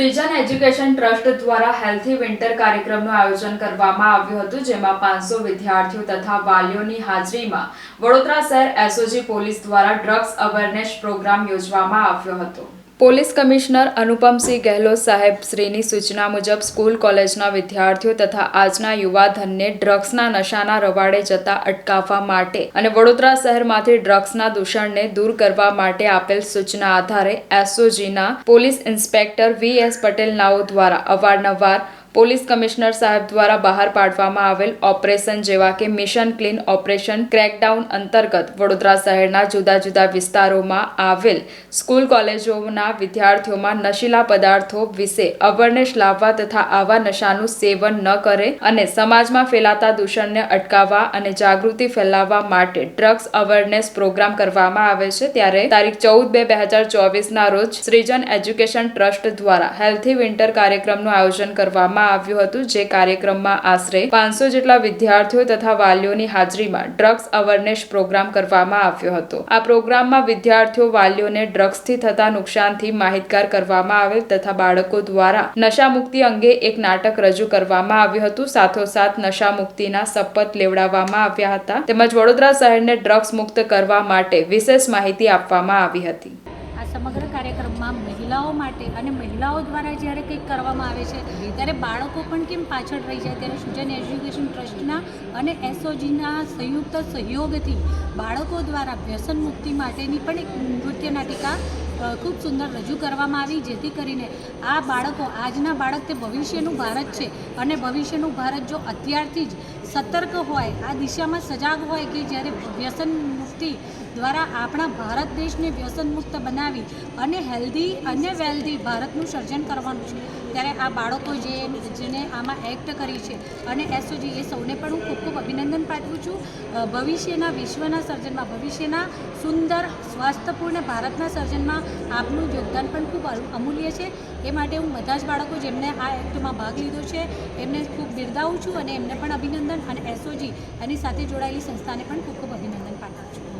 Srijan education trust દ્વારા healthy winter કાર્યક્રમનું આયોજન કરવામાં આવ્યું હતું, જેમાં પાંચસો વિદ્યાર્થીઓ તથા વાલીઓની હાજરીમાં વડોદરા શહેર એસઓજી પોલીસ દ્વારા ડ્રગ્સ અવેરનેસ પ્રોગ્રામ યોજવામાં આવ્યો હતો. પોલીસ કમિશનર અનુપમસિંહ ગેહલોત સાહેબ શ્રીની સૂચના મુજબ સ્કૂલ કોલેજના વિદ્યાર્થીઓ તથા આજના યુવાધનને ડ્રગ્સના નશાના રવાડે જતા અટકાવવા માટે અને વડોદરા શહેરમાંથી ડ્રગ્સના દૂષણને દૂર કરવા માટે આપેલ સૂચના આધારે એસઓજીના police inspector V S Patel નાઓ દ્વારા અવારનવાર પોલીસ કમિશનર સાહેબ દ્વારા બહાર પાડવામાં આવેલ ઓપરેશન જેવા કે મિશન ક્લીન ઓપરેશન ક્રેકડાઉન અંતર્ગત વડોદરા શહેરના જુદા જુદા વિસ્તારોમાં આવેલ સ્કૂલ કોલેજોના વિદ્યાર્થીઓમાં નશીલા પદાર્થો વિશે અવેરનેસ લાવવા તથા આવા નશાનું સેવન ન કરે અને સમાજમાં ફેલાતા દૂષણને અટકાવવા અને જાગૃતિ ફેલાવવા માટે ડ્રગ્સ અવેરનેસ પ્રોગ્રામ કરવામાં આવે છે. ત્યારે તારીખ ચૌદ બે બે હજાર ચોવીસના રોજ સૃજન એજ્યુકેશન ટ્રસ્ટ દ્વારા હેલ્થી વિન્ટર કાર્યક્રમનું આયોજન કરવામાં આવ્યું હતું, જે કાર્યક્રમમાં આશરે પાંચસો જેટલા વિદ્યાર્થીઓ તથા વાલીઓની હાજરીમાં ડ્રગ્સ અવેરનેસ પ્રોગ્રામ કરવામાં આવ્યો હતો. આ પ્રોગ્રામમાં વિદ્યાર્થીઓ, વાલીઓને ડ્રગ્સથી થતા નુકસાનથી માહિતગાર કરવામાં આવેલ તથા બાળકો દ્વારા નશા મુક્તિ અંગે એક નાટક રજૂ કરવામાં આવ્યું હતું. સાથોસાથ નશા મુક્તિના શપથ લેવડાવવામાં આવ્યા હતા. તેમજ વડોદરા શહેરને ડ્રગ્સ મુક્ત કરવા માટે વિશેષ માહિતી આપવામાં આવી હતી. આ સમગ્ર કાર્યક્રમમાં મહિલાઓ માટે અને મહિલાઓ દ્વારા જ્યારે કંઈક કરવામાં આવે છે, ત્યારે બાળકો પણ કેમ પાછળ રહી જાય? ત્યારે સુજન એજ્યુકેશન ટ્રસ્ટના અને એસઓજીના સંયુક્ત સહયોગથી બાળકો દ્વારા વ્યસન મુક્તિ માટેની પણ એક નૃત્ય નાટિકા ખૂબ સુંદર રજૂ કરવામાં આવી, જેથી કરીને આ બાળકો, આજના બાળક તે ભવિષ્યનું ભારત છે. અને ભવિષ્યનું ભારત જો અત્યારથી જ સતર્ક હોય, આ દિશામાં સજાગ હોય કે જ્યારે વ્યસન મુક્તિ દ્વારા આપણા ભારત દેશને વ્યસન મુક્ત બનાવી અને હેલ્ધી અને વેલ્ધી ભારતનું સર્જન કરવાનું છે. ત્યારે આ બાળકો જે, જેને આમાં એક્ટ કરી છે અને એસઓજી એ સૌને પણ હું ખૂબ ખૂબ અભિનંદન પાઠવું છું. ભવિષ્યના, વિશ્વના સર્જનમાં, ભવિષ્યના સુંદર, સ્વાસ્થ્યપૂર્ણ ભારતના સર્જનમાં આપનું યોગદાન પણ ખૂબ અમૂલ્ય છે. એ માટે હું બધા જ બાળકો જેમને આ એક્ટમાં ભાગ લીધો છે, એમને ખૂબ બિરદાવું છું અને એમને પણ અભિનંદન અને એસઓજી એની સાથે જોડાયેલી સંસ્થાને પણ ખૂબ ખૂબ અભિનંદન પાઠવું છું.